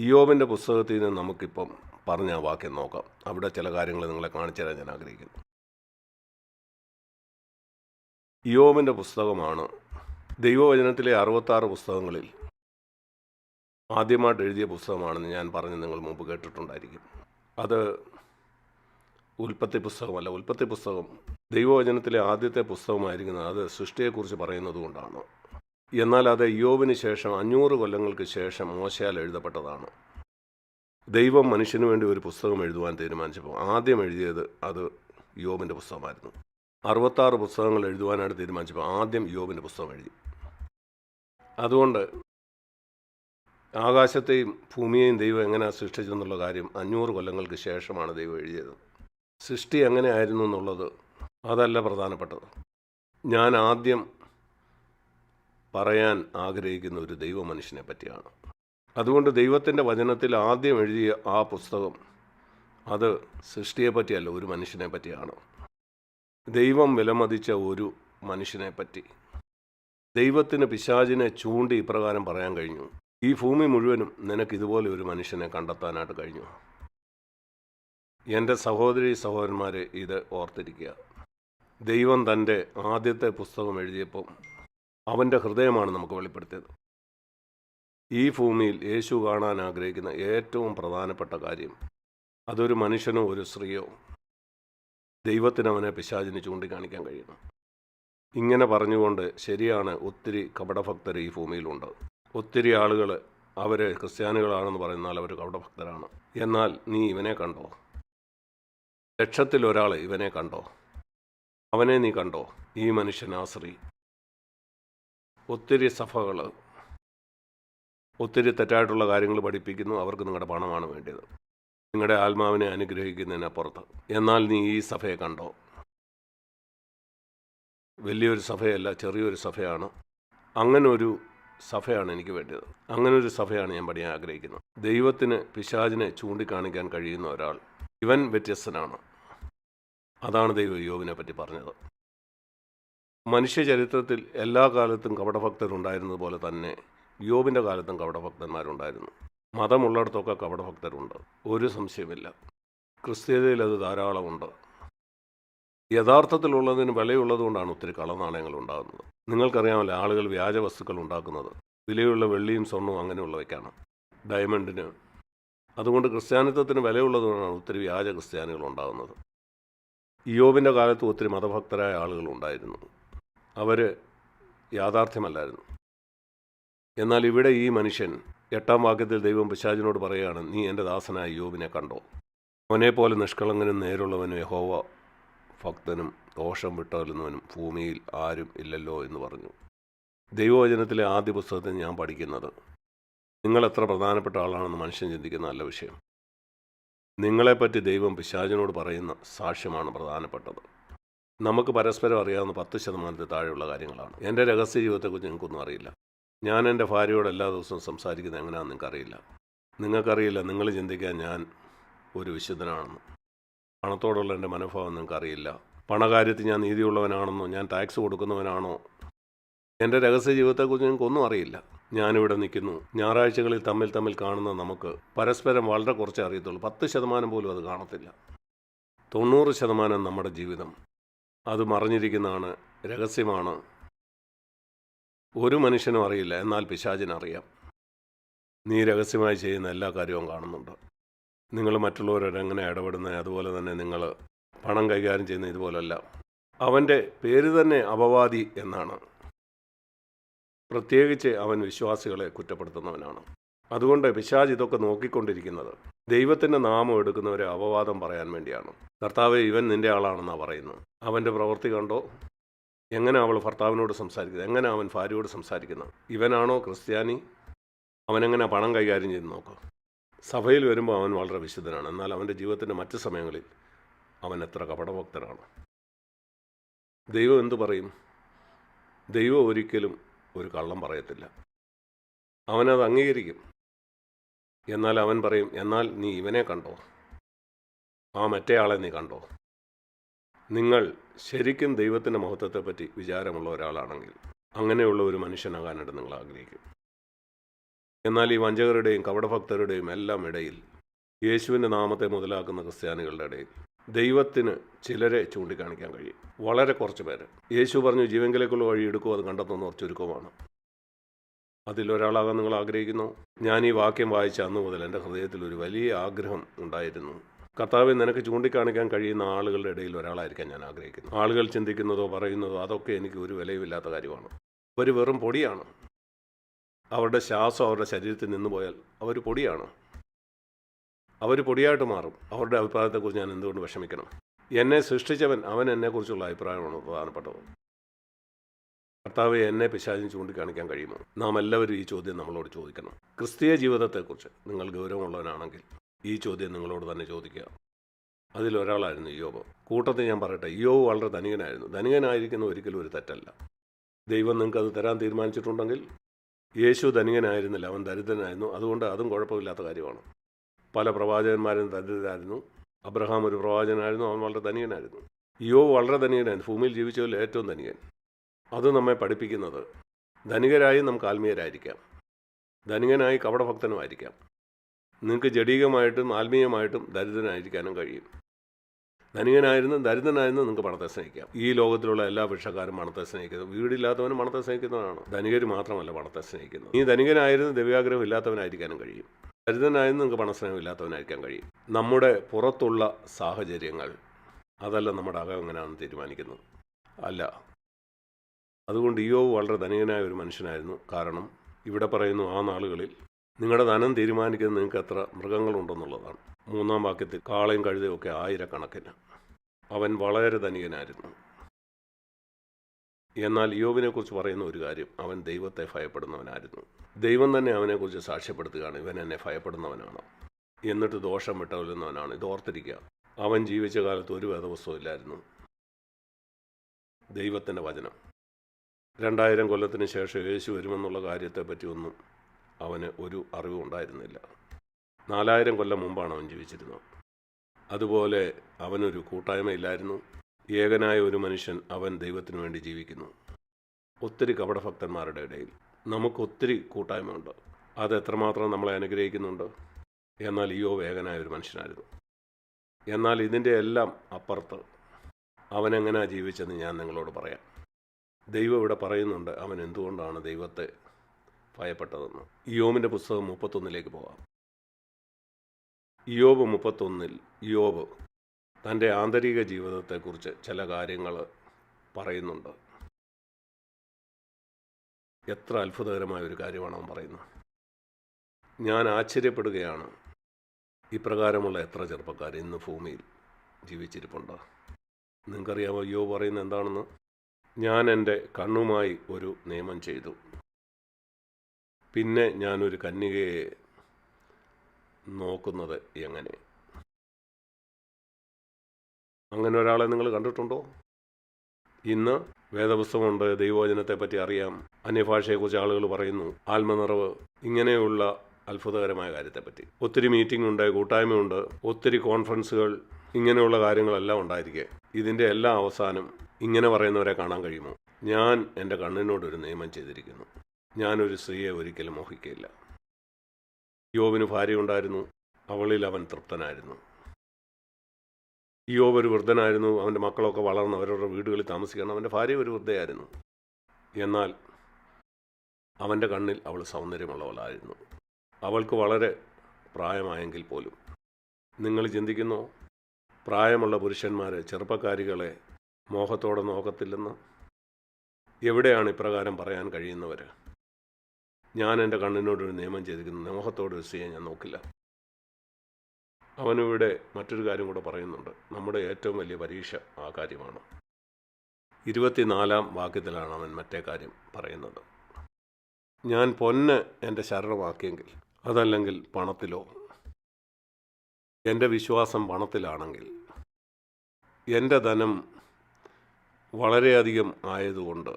ഇയോബിന്റെ പുസ്തകത്തിൽ നിന്ന് നമുക്കിപ്പം പറഞ്ഞ വാക്യം നോക്കാം. അവിടെ ചില കാര്യങ്ങൾ നിങ്ങളെ കാണിച്ചു തരാൻ ഞാൻ ആഗ്രഹിക്കുന്നു. ഇയോബിന്റെ പുസ്തകമാണ് ദൈവവചനത്തിലെ അറുപത്താറ് പുസ്തകങ്ങളിൽ ആദ്യമായിട്ട് എഴുതിയ പുസ്തകമാണെന്ന് ഞാൻ പറഞ്ഞ് നിങ്ങൾ മുമ്പ് കേട്ടിട്ടുണ്ടായിരിക്കും. അത് ഉൽപ്പത്തി പുസ്തകമല്ല ഉൽപ്പത്തി പുസ്തകം ദൈവവചനത്തിലെ ആദ്യത്തെ പുസ്തകമായിരിക്കുന്നത് അത് സൃഷ്ടിയെക്കുറിച്ച് പറയുന്നത് കൊണ്ടാണ്. എന്നാൽ അത് യോബിന് ശേഷം അഞ്ഞൂറ് കൊല്ലങ്ങൾക്ക് ശേഷം മോശയാൽ എഴുതപ്പെട്ടതാണ്. ദൈവം മനുഷ്യന് വേണ്ടി ഒരു പുസ്തകം എഴുതുവാൻ തീരുമാനിച്ചപ്പോൾ ആദ്യം എഴുതിയത് അത് യോബിന്റെ പുസ്തകമായിരുന്നു. അറുപത്താറ് പുസ്തകങ്ങൾ എഴുതുവാനായിട്ട് തീരുമാനിച്ചപ്പോൾ ആദ്യം യോബിന്റെ പുസ്തകം എഴുതി. അതുകൊണ്ട് ആകാശത്തെയും ഭൂമിയെയും ദൈവം എങ്ങനെയാണ് സൃഷ്ടിച്ചെന്നുള്ള കാര്യം അഞ്ഞൂറ് കൊല്ലങ്ങൾക്ക് ശേഷമാണ് ദൈവം എഴുതിയത്. സൃഷ്ടി എങ്ങനെയായിരുന്നു എന്നുള്ളത് അതല്ല പ്രധാനപ്പെട്ടത്. ഞാൻ ആദ്യം പറയാൻ ആഗ്രഹിക്കുന്ന ഒരു ദൈവ മനുഷ്യനെ പറ്റിയാണ്. അതുകൊണ്ട് ദൈവത്തിന്റെ വചനത്തിൽ ആദ്യം എഴുതിയ ആ പുസ്തകം അത് സൃഷ്ടിയെ പറ്റിയല്ല ഒരു മനുഷ്യനെ പറ്റിയാണ്. ദൈവം വിലമതിച്ച ഒരു മനുഷ്യനെ പറ്റി. ദൈവത്തിന് പിശാചിനെ ചൂണ്ടി ഇപ്രകാരം പറയാൻ കഴിഞ്ഞു. ഈ ഭൂമി മുഴുവനും നിനക്ക് ഇതുപോലെ ഒരു മനുഷ്യനെ കണ്ടെത്താനായിട്ട് കഴിഞ്ഞു. എന്റെ സഹോദരി സഹോദരന്മാരെ ഇത് ഓർത്തിരിക്കുക. ദൈവം തന്റെ ആദ്യത്തെ പുസ്തകം എഴുതിയപ്പോൾ അവന്റെ ഹൃദയമാണ് നമുക്ക് വെളിപ്പെടുത്തിയത്. ഈ ഭൂമിയിൽ യേശു കാണാൻ ആഗ്രഹിക്കുന്ന ഏറ്റവും പ്രധാനപ്പെട്ട കാര്യം അതൊരു മനുഷ്യനോ ഒരു സ്ത്രീയോ ദൈവത്തിന് അവനെ പിശാചിന് ചൂണ്ടിക്കാണിക്കാൻ കഴിയണം. ഇങ്ങനെ പറഞ്ഞുകൊണ്ട് ശരിയാണ് ഒത്തിരി കപടഭക്തർ ഈ ഭൂമിയിലുണ്ട്. ഒത്തിരി ആളുകൾ അവർ ക്രിസ്ത്യാനികളാണെന്ന് പറയുന്നാൽ അവർ കപടഭക്തരാണ്. എന്നാൽ നീ ഇവനെ കണ്ടോ? ലക്ഷത്തിലൊരാൾ ഇവനെ കണ്ടോ? അവനെ നീ കണ്ടോ? ഈ മനുഷ്യൻ ആ സ്ത്രീ. ഒത്തിരി സഭകൾ ഒത്തിരി തെറ്റായിട്ടുള്ള കാര്യങ്ങൾ പഠിപ്പിക്കുന്നു. അവർക്ക് നിങ്ങളുടെ പണമാണ് വേണ്ടത് നിങ്ങളുടെ ആത്മാവിനെ അനുഗ്രഹിക്കുന്നതിനപ്പുറത്ത്. എന്നാൽ നീ ഈ സഭയെ കണ്ടോ? വലിയൊരു സഭയല്ല ചെറിയൊരു സഭയാണ്. അങ്ങനൊരു സഭയാണ് എനിക്ക് വേണ്ടത് അങ്ങനൊരു സഭയാണ് ഞാൻ പണിയാൻ ആഗ്രഹിക്കുന്നത്. ദൈവത്തിന് പിശാചിനെ ചൂണ്ടിക്കാണിക്കാൻ കഴിയുന്ന ഒരാൾ. ഇവൻ വ്യത്യസ്തനാണ്. അതാണ് ദൈവം യോവിനെ പറ്റി പറഞ്ഞത്. മനുഷ്യ ചരിത്രത്തിൽ എല്ലാ കാലത്തും കപടഭക്തരുണ്ടായിരുന്നത് പോലെ തന്നെ യോബിന്റെ കാലത്തും കപടഭക്തന്മാരുണ്ടായിരുന്നു. മതമുള്ളിടത്തൊക്കെ കപടഭക്തരുണ്ട്. ഒരു സംശയമില്ല ക്രിസ്ത്യതയിൽ അത് ധാരാളമുണ്ട്. യഥാർത്ഥത്തിലുള്ളതിന് വിലയുള്ളതുകൊണ്ടാണ് ഒത്തിരി കള്ളനാണയങ്ങൾ ഉണ്ടാകുന്നത് നിങ്ങൾക്കറിയാമല്ലോ ആളുകൾ വ്യാജ വസ്തുക്കൾ ഉണ്ടാക്കുന്നത്. വിലയുള്ള വെള്ളിയും സ്വർണവും അങ്ങനെയുള്ളവയ്ക്കാണ്. ഡയമണ്ടിന്. അതുകൊണ്ട് ക്രിസ്ത്യാനിത്വത്തിന് വിലയുള്ളതുകൊണ്ടാണ് ഒത്തിരി വ്യാജ ക്രിസ്ത്യാനികൾ ഉണ്ടാകുന്നത് യോബിന്റെ കാലത്ത് ഒത്തിരി മതഭക്തരായ ആളുകൾ ഉണ്ടായിരുന്നു അവർ യാഥാർത്ഥ്യമല്ലായിരുന്നു. എന്നാൽ ഇവിടെ ഈ മനുഷ്യൻ എട്ടാം വാക്യത്തിൽ ദൈവം പിശാചിനോട് പറയുകയാണ് നീ എന്റെ ദാസനായ യോബിനെ കണ്ടോ? അവനെപ്പോലെ നിഷ്കളങ്കനും നേരുള്ളവനും യഹോവ ഭക്തനും ദോഷം വിട്ടകലുന്നവനും ഭൂമിയിൽ ആരും ഇല്ലല്ലോ എന്ന് പറഞ്ഞു. ദൈവവചനത്തിലെ ആദ്യ പുസ്തകത്തിൽ ഞാൻ പഠിക്കുന്നത് നിങ്ങൾ എത്ര പ്രധാനപ്പെട്ട ആളാണെന്ന് മനുഷ്യൻ ചിന്തിക്കുന്ന നല്ല വിഷയം. നിങ്ങളെപ്പറ്റി ദൈവം പിശാചിനോട് പറയുന്ന സാക്ഷ്യമാണ് പ്രധാനപ്പെട്ടത്. നമുക്ക് പരസ്പരം അറിയാവുന്ന പത്ത് ശതമാനത്തിൽ താഴെയുള്ള കാര്യങ്ങളാണ്. എന്റെ രഹസ്യ ജീവിതത്തെക്കുറിച്ച് നിങ്ങൾക്കൊന്നും അറിയില്ല. ഞാൻ എന്റെ ഭാര്യയോട് എല്ലാ ദിവസവും സംസാരിക്കുന്നത് എങ്ങനെയാണെന്ന് നിങ്ങൾക്കറിയില്ല. നിങ്ങൾക്കറിയില്ല നിങ്ങൾ ചിന്തിക്കാൻ ഞാൻ ഒരു വിശുദ്ധനാണെന്ന്. പണത്തോടുള്ള എന്റെ മനോഭാവം നിങ്ങൾക്കറിയില്ല. പണകാര്യത്തിൽ ഞാൻ നീതിയുള്ളവനാണെന്നോ ഞാൻ ടാക്സ് കൊടുക്കുന്നവനാണോ എന്റെ രഹസ്യ ജീവിതത്തെക്കുറിച്ച് നിങ്ങൾക്കൊന്നും അറിയില്ല. ഞാനിവിടെ നിൽക്കുന്നു. ഞായറാഴ്ചകളിൽ തമ്മിൽ തമ്മിൽ കാണുന്ന നമുക്ക് പരസ്പരം വളരെ കുറച്ചേ അറിയത്തുള്ളൂ. പത്ത് ശതമാനം പോലും അത് കാണത്തില്ല. തൊണ്ണൂറ് ശതമാനം നമ്മുടെ ജീവിതം അത് മറിഞ്ഞിരിക്കുന്നതാണ് രഹസ്യമാണ്. ഒരു മനുഷ്യനും അറിയില്ല എന്നാൽ പിശാചിനറിയാം നീ രഹസ്യമായി ചെയ്യുന്ന എല്ലാ കാര്യവും കാണുന്നുണ്ട്. നിങ്ങൾ മറ്റുള്ളവരോട് എങ്ങനെ ഇടപെടുന്നത് അതുപോലെ തന്നെ നിങ്ങൾ പണം കൈകാര്യം ചെയ്യുന്ന ഇതുപോലല്ല. അവന്റെ പേര് തന്നെ അപവാദി എന്നാണ്. പ്രത്യേകിച്ച് അവൻ വിശ്വാസികളെ കുറ്റപ്പെടുത്തുന്നവനാണ്. അതുകൊണ്ട് പിശാജ് ഇതൊക്കെ നോക്കിക്കൊണ്ടിരിക്കുന്നത്. ദൈവത്തിന്റെ നാമം എടുക്കുന്നവരെ അപവാദം പറയാൻ വേണ്ടിയാണ്. കർത്താവ് ഇവൻ നിന്റെ ആളാണെന്നാണ് പറയുന്നത്. അവന്റെ പ്രവൃത്തി കണ്ടോ? എങ്ങനെ അവൾ ഭർത്താവിനോട് സംസാരിക്കുന്നത് എങ്ങനെ അവൻ ഭാര്യയോട് സംസാരിക്കുന്നത് ഇവനാണോ ക്രിസ്ത്യാനി? അവനെങ്ങനെ പണം കൈകാര്യം ചെയ്ത് നോക്കുക സഭയിൽ വരുമ്പോൾ അവൻ വളരെ വിശുദ്ധനാണ്. എന്നാൽ അവന്റെ ജീവിതത്തിന്റെ മറ്റ് സമയങ്ങളിൽ അവൻ എത്ര കപടഭക്തനാണ്. ദൈവം എന്തു പറയും? ദൈവം ഒരിക്കലും ഒരു കള്ളം പറയത്തില്ല. അവനത് അംഗീകരിക്കും. എന്നാൽ അവൻ പറയും എന്നാൽ നീ ഇവനെ കണ്ടോ? ആ മറ്റേയാളെ നീ കണ്ടോ? നിങ്ങൾ ശരിക്കും ദൈവത്തിന്റെ മഹത്വത്തെപ്പറ്റി വിചാരമുള്ള ഒരാളാണെങ്കിൽ അങ്ങനെയുള്ള ഒരു മനുഷ്യനാകാനായിട്ട് നിങ്ങൾ ആഗ്രഹിക്കും. എന്നാൽ ഈ വഞ്ചകരുടെയും കപടഭക്തരുടെയും എല്ലാം ഇടയിൽ യേശുവിന്റെ നാമത്തെ മുതലാക്കുന്ന ക്രിസ്ത്യാനികളുടെ ഇടയിൽ ദൈവത്തിന് ചിലരെ ചൂണ്ടിക്കാണിക്കാൻ കഴിയും. വളരെ കുറച്ച് പേര്. യേശു പറഞ്ഞു ജീവങ്കിലേക്കുള്ള വഴി എടുക്കുമോ അത് കണ്ടെത്തുന്ന ചുരുക്കമാണ് അതിലൊരാളാകാൻ നിങ്ങൾ ആഗ്രഹിക്കുന്നു? ഞാൻ ഈ വാക്യം വായിച്ച അന്ന് മുതൽ എന്റെ ഹൃദയത്തിൽ ഒരു വലിയ ആഗ്രഹം ഉണ്ടായിരുന്നു. കർത്താവ് നിനക്ക് ചൂണ്ടിക്കാണിക്കാൻ കഴിയുന്ന ആളുകളുടെ ഇടയിൽ ഒരാളായിരിക്കാൻ ഞാൻ ആഗ്രഹിക്കുന്നു. ആളുകൾ ചിന്തിക്കുന്നതോ പറയുന്നതോ അതൊക്കെ എനിക്ക് ഒരു വിലയുമില്ലാത്ത കാര്യമാണ്. അവർ വെറും പൊടിയാണ്. അവരുടെ ശ്വാസം അവരുടെ ശരീരത്തിൽ നിന്ന് പോയാൽ അവർ പൊടിയാണ്. അവർ പൊടിയായിട്ട് മാറും. അവരുടെ അഭിപ്രായത്തെക്കുറിച്ച് ഞാൻ എന്തുകൊണ്ട് വിഷമിക്കണം? എന്നെ സൃഷ്ടിച്ചവൻ അവൻ എന്നെക്കുറിച്ചുള്ള അഭിപ്രായമാണ് പ്രധാനപ്പെട്ടത്. കർത്താവ് എന്നെ പിശാചിന് ചൂണ്ടിക്കാണിക്കാൻ കഴിയുമോ? നാം എല്ലാവരും ഈ ചോദ്യം നമ്മളോട് ചോദിക്കണം. ക്രിസ്തീയ ജീവിതത്തെക്കുറിച്ച് നിങ്ങൾ ഗൗരവമുള്ളവനാണെങ്കിൽ ഈ ചോദ്യം നിങ്ങളോട് തന്നെ ചോദിക്കുക. അതിലൊരാളായിരുന്നു യോബ്. കൂട്ടത്തിൽ ഞാൻ പറയട്ടെ യോബ് വളരെ ധനികനായിരുന്നു. ധനികനായിരിക്കുന്ന ഒരിക്കലും ഒരു തെറ്റല്ല. ദൈവം നിങ്ങൾക്ക് അത് തരാൻ തീരുമാനിച്ചിട്ടുണ്ടെങ്കിൽ യേശു ധനികനായിരുന്നില്ല അവൻ ദരിദ്രനായിരുന്നു. അതുകൊണ്ട് അതും കുഴപ്പമില്ലാത്ത കാര്യമാണ്. പല പ്രവാചകന്മാരും ദരിദ്രരായിരുന്നു. അബ്രഹാം ഒരു പ്രവാചകനായിരുന്നു അവൻ വളരെ ധനികനായിരുന്നു. യോവ് വളരെ ധനികനായിരുന്നു. ഭൂമിയിൽ ജീവിച്ചതിൽ ഏറ്റവും ധനികൻ. അത് നമ്മെ പഠിപ്പിക്കുന്നത്. ധനികരായി നമുക്ക് ആത്മീയരായിരിക്കാം ധനികനായി കപടഭക്തനുമായിരിക്കാം. നിങ്ങൾക്ക് ജഡീകമായിട്ടും ആത്മീയമായിട്ടും ദരിദ്രനായിരിക്കാനും കഴിയും. ധനികനായിരുന്നു ദരിദ്രനായിരുന്നു നിങ്ങൾക്ക് പണത്തെ സ്നേഹിക്കാം. ഈ ലോകത്തിലുള്ള എല്ലാ ഭിക്ഷക്കാരും പണത്തെ സ്നേഹിക്കുന്നത് വീടില്ലാത്തവനും പണത്തെ സ്നേഹിക്കുന്നവനാണ്. ധനികർ മാത്രമല്ല പണത്തെ സ്നേഹിക്കുന്നത്. ഈ ധനികനായിരുന്നു ദിവ്യാഗ്രഹം ഇല്ലാത്തവനായിരിക്കാനും കഴിയും. ദരിദ്രനായിരുന്നു നിങ്ങൾക്ക് പണസ്നേഹം ഇല്ലാത്തവനായിരിക്കാൻ കഴിയും. നമ്മുടെ പുറത്തുള്ള സാഹചര്യങ്ങൾ അതല്ല നമ്മുടെ അകം എങ്ങനെയാണെന്ന് തീരുമാനിക്കുന്നത്? അല്ല. അതുകൊണ്ട് ഇയോവ് വളരെ ധനികനായ ഒരു മനുഷ്യനായിരുന്നു. കാരണം ഇവിടെ പറയുന്നു ആ നാളുകളിൽ നിങ്ങളുടെ ധനം തീരുമാനിക്കുന്നത് നിങ്ങൾക്ക് എത്ര മൃഗങ്ങളുണ്ടെന്നുള്ളതാണ്. മൂന്നാം വാക്യത്തിൽ കാളയും കഴുതയും ഒക്കെ ആയിരക്കണക്കിന്. അവൻ വളരെ ധനികനായിരുന്നു എന്നാൽ യോവിനെക്കുറിച്ച് പറയുന്ന ഒരു കാര്യം അവൻ ദൈവത്തെ ഭയപ്പെടുന്നവനായിരുന്നു. ദൈവം തന്നെ അവനെക്കുറിച്ച് സാക്ഷ്യപ്പെടുത്തുകയാണ്. ഇവൻ എന്നെ ഭയപ്പെടുന്നവനാണ്. എന്നിട്ട് ദോഷം വിട്ടവരുന്നവനാണ് ഇത് ഓർത്തിരിക്കുക. അവൻ ജീവിച്ച കാലത്ത് ഒരു വേദവസ്തു ഇല്ലായിരുന്നു. ദൈവത്തിന്റെ വചനം. രണ്ടായിരം കൊല്ലത്തിന് ശേഷം യേശു വരുമെന്നുള്ള കാര്യത്തെപ്പറ്റി ഒന്നും അവന് ഒരു അറിവും ഉണ്ടായിരുന്നില്ല. നാലായിരം കൊല്ലം മുമ്പാണ് അവൻ ജീവിച്ചിരുന്നത്. അതുപോലെ അവനൊരു കൂട്ടായ്മയില്ലായിരുന്നു. ഏകനായ ഒരു മനുഷ്യൻ അവൻ ദൈവത്തിനു വേണ്ടി ജീവിക്കുന്നു. ഒത്തിരി കപടഭക്തന്മാരുടെ ഇടയിൽ നമുക്ക് ഒത്തിരി കൂട്ടായ്മയുണ്ട്. അത് എത്രമാത്രം നമ്മളെ അനുഗ്രഹിക്കുന്നുണ്ട്? എന്നാൽ ഈയോ വേഗനായ ഒരു മനുഷ്യനായിരുന്നു. എന്നാൽ ഇതിന്റെ എല്ലാം അപ്പുറത്ത് അവനെങ്ങനെയാണ് ജീവിച്ചെന്ന് ഞാൻ നിങ്ങളോട് പറയാം. ദൈവം ഇവിടെ പറയുന്നുണ്ട് അവൻ എന്തുകൊണ്ടാണ് ദൈവത്തെ ഭയപ്പെട്ടതെന്ന്? യോമിന്റെ പുസ്തകം മുപ്പത്തൊന്നിലേക്ക് പോകാം യോബ് മുപ്പത്തൊന്നിൽ യോബ് തന്റെ ആന്തരിക ജീവിതത്തെക്കുറിച്ച് ചില കാര്യങ്ങൾ പറയുന്നുണ്ട്. എത്ര അത്ഭുതകരമായ ഒരു കാര്യമാണ് അവൻ പറയുന്നത്. ഞാൻ ആശ്ചര്യപ്പെടുകയാണ്. ഇപ്രകാരമുള്ള എത്ര ചെറുപ്പക്കാർ ഇന്ന് ഭൂമിയിൽ ജീവിച്ചിരിപ്പുണ്ട്. നിങ്ങൾക്കറിയാമോ യോ പറയുന്നത് എന്താണെന്ന്? ഞാൻ എന്റെ കണ്ണുമായി ഒരു നിയമം ചെയ്തു. പിന്നെ ഞാനൊരു കന്യകയെ നോക്കുന്നത് എങ്ങനെ? അങ്ങനെ ഒരാളെ നിങ്ങൾ കണ്ടിട്ടുണ്ടോ? ഇന്ന് വേദപുസ്തകമുണ്ട് ദൈവവചനത്തെ പറ്റി അറിയാം. അന്യഭാഷയെക്കുറിച്ച് ആളുകൾ പറയുന്നു ആത്മനിറവ് ഇങ്ങനെയുള്ള അത്ഭുതകരമായ കാര്യത്തെപ്പറ്റി. ഒത്തിരി മീറ്റിംഗ് ഉണ്ട് കൂട്ടായ്മയുണ്ട് ഒത്തിരി കോൺഫറൻസുകൾ ഇങ്ങനെയുള്ള കാര്യങ്ങളെല്ലാം ഉണ്ടായിരിക്കെ. ഇതിന്റെ എല്ലാ അവസാനം ഇങ്ങനെ പറയുന്നവരെ കാണാൻ കഴിയുമോ? ഞാൻ എന്റെ കണ്ണിനോടൊരു നിയമം ചെയ്തിരിക്കുന്നു. ഞാനൊരു സ്ത്രീയെ ഒരിക്കലും മോഹിക്കില്ല യോവിന് ഭാര്യ ഉണ്ടായിരുന്നു. അവളിൽ അവൻ തൃപ്തനായിരുന്നു. യോവ് ഒരു വൃദ്ധനായിരുന്നു. അവന്റെ മക്കളൊക്കെ വളർന്ന് അവരവരുടെ വീടുകളിൽ താമസിക്കണം അവന്റെ ഭാര്യ ഒരു വൃദ്ധയായിരുന്നു. എന്നാൽ അവന്റെ കണ്ണിൽ അവൾ സൗന്ദര്യമുള്ളവളായിരുന്നു. അവൾക്ക് വളരെ പ്രായമായെങ്കിൽ പോലും. നിങ്ങൾ ചിന്തിക്കുന്നു? പ്രായമുള്ള പുരുഷന്മാർ ചെറുപ്പക്കാരികളെ മോഹത്തോടെ നോക്കത്തില്ലെന്ന് എവിടെയാണ് ഇപ്രകാരം പറയാൻ കഴിയുന്നവർ ഞാൻ എന്റെ കണ്ണിനോടൊരു നിയമം ചെയ്തിരിക്കുന്നു. മോഹത്തോട് ഒരു സ്ത്രീയെ ഞാൻ നോക്കില്ല. അവനിവിടെ മറ്റൊരു കാര്യം കൂടെ പറയുന്നുണ്ട്. നമ്മുടെ ഏറ്റവും വലിയ പരീക്ഷ ആ കാര്യമാണ്. ഇരുപത്തിനാലാം വാക്യത്തിലാണ് അവൻ മറ്റേ കാര്യം പറയുന്നത്. ഞാൻ പൊന്ന് എന്റെ ശരണമാക്കിയെങ്കിൽ അതല്ലെങ്കിൽ പണത്തിലോ എന്റെ വിശ്വാസം പണത്തിലാണെങ്കിൽ എന്റെ ധനം വളരെയധികം ആയതുകൊണ്ട്.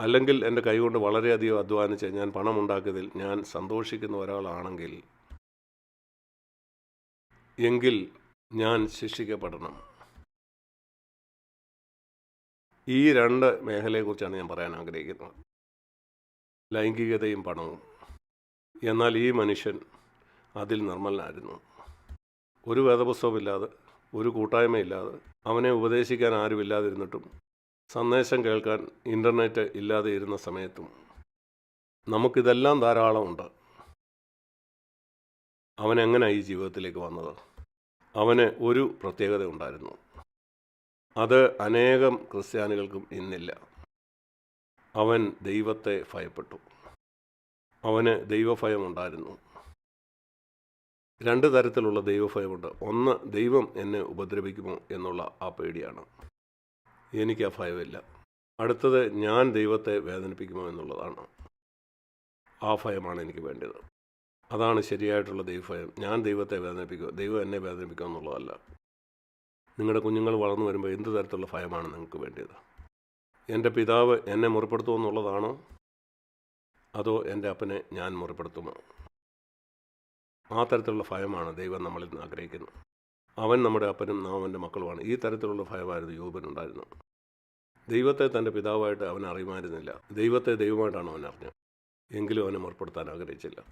അല്ലെങ്കിൽ എന്റെ കൈകൊണ്ട് വളരെയധികം അധ്വാനിച്ച് ഞാൻ പണം ഉണ്ടാക്കിയതിൽ ഞാൻ സന്തോഷിക്കുന്ന ഒരാളാണെങ്കിൽ എങ്കിൽ ഞാൻ ശിക്ഷിക്കപ്പെടണം. ഈ രണ്ട് മേഖലയെക്കുറിച്ചാണ് ഞാൻ പറയാൻ ആഗ്രഹിക്കുന്നത്. ലൈംഗികതയും പണവും. എന്നാൽ ഈ മനുഷ്യൻ അതിൽ നിർമ്മലനായിരുന്നു. ഒരു വേദപുസ്തകമില്ലാതെ ഒരു കൂട്ടായ്മയില്ലാതെ അവനെ ഉപദേശിക്കാൻ ആരുമില്ലാതിരുന്നിട്ടും സന്ദേശം കേൾക്കാൻ ഇന്റർനെറ്റ് ഇല്ലാതെ ഇരുന്ന സമയത്തും നമുക്കിതെല്ലാം ധാരാളമുണ്ട് അവൻ എങ്ങനെ ഈ ജീവിതത്തിലേക്ക് വന്നത്? അവന് ഒരു പ്രത്യേകത ഉണ്ടായിരുന്നു. അത് അനേകം ക്രിസ്ത്യാനികൾക്കും ഇന്നില്ല. അവൻ ദൈവത്തെ ഭയപ്പെട്ടു. അവന് ദൈവഭയം ഉണ്ടായിരുന്നു രണ്ട് തരത്തിലുള്ള ദൈവഭയമുണ്ട്. ഒന്ന് ദൈവം എന്നെ ഉപദ്രവിക്കുമോ എന്നുള്ള ആ പേടിയാണ്. എനിക്ക് ആ ഭയമില്ല. അടുത്തത് ഞാൻ ദൈവത്തെ വേദനിപ്പിക്കുമോ എന്നുള്ളതാണ്. ആ ഭയമാണ് എനിക്ക് വേണ്ടത്. അതാണ് ശരിയായിട്ടുള്ള ദൈവഭയം. ഞാൻ ദൈവത്തെ വേദനിപ്പിക്കുക ദൈവം എന്നെ വേദനിപ്പിക്കുക എന്നുള്ളതല്ല. നിങ്ങളുടെ കുഞ്ഞുങ്ങൾ വളർന്നു വരുമ്പോൾ എന്ത് തരത്തിലുള്ള ഭയമാണ് നിങ്ങൾക്ക് വേണ്ടത് എന്റെ പിതാവ് എന്നെ മുറിപ്പെടുത്തുമോ എന്നുള്ളതാണോ? അതോ എന്റെ അപ്പനെ ഞാൻ മുറിപ്പെടുത്തുമോ? ആ തരത്തിലുള്ള ഭയമാണ് ദൈവം നമ്മളിൽ നിന്ന് ആഗ്രഹിക്കുന്നത്. അവൻ നമ്മുടെ അപ്പനും നാം അവന്റെ മക്കളുമാണ്. ഈ തരത്തിലുള്ള ഭയമായിരുന്നു യൂബനുണ്ടായിരുന്നത് ദൈവത്തെ തന്റെ പിതാവായിട്ട് അവൻ അറിയുമായിരുന്നില്ല. ദൈവത്തെ ദൈവമായിട്ടാണ് അവൻ അറിഞ്ഞത്. എങ്കിലും അവനെ മുറപ്പെടുത്താൻ ആഗ്രഹിച്ചില്ല.